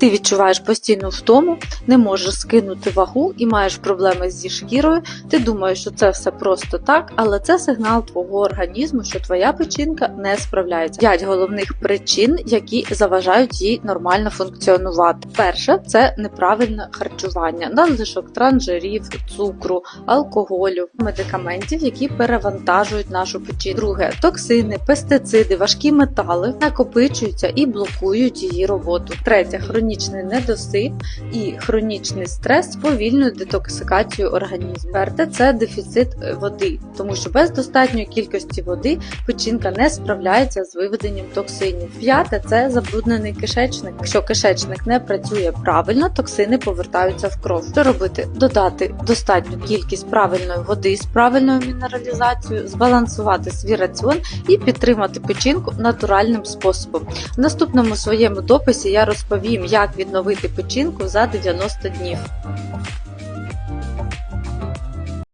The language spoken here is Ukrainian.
Ти відчуваєш постійну втому, не можеш скинути вагу і маєш проблеми зі шкірою. Ти думаєш, що це все просто так, але це сигнал твого організму, що твоя печінка не справляється. П'ять головних причин, які заважають їй нормально функціонувати. Перше це неправильне харчування, надлишок транжирів, цукру, алкоголю, медикаментів, які перевантажують нашу печінку. Друге токсини, пестициди, важкі метали накопичуються і блокують її роботу. Третє хронічний недосип і хронічний стрес сповільнюють детоксикацію організму. Четверте це дефіцит е, води, тому що без достатньої кількості води печінка не справляється з виведенням токсинів. П'яте це забруднений кишечник. Якщо кишечник не працює правильно, токсини повертаються в кров. Що робити? Додати достатню кількість правильної води з правильною мінералізацією, збалансувати свій раціон і підтримати печінку натуральним способом. В наступному своєму дописі я розповім, як відновити печінку за 90 днів.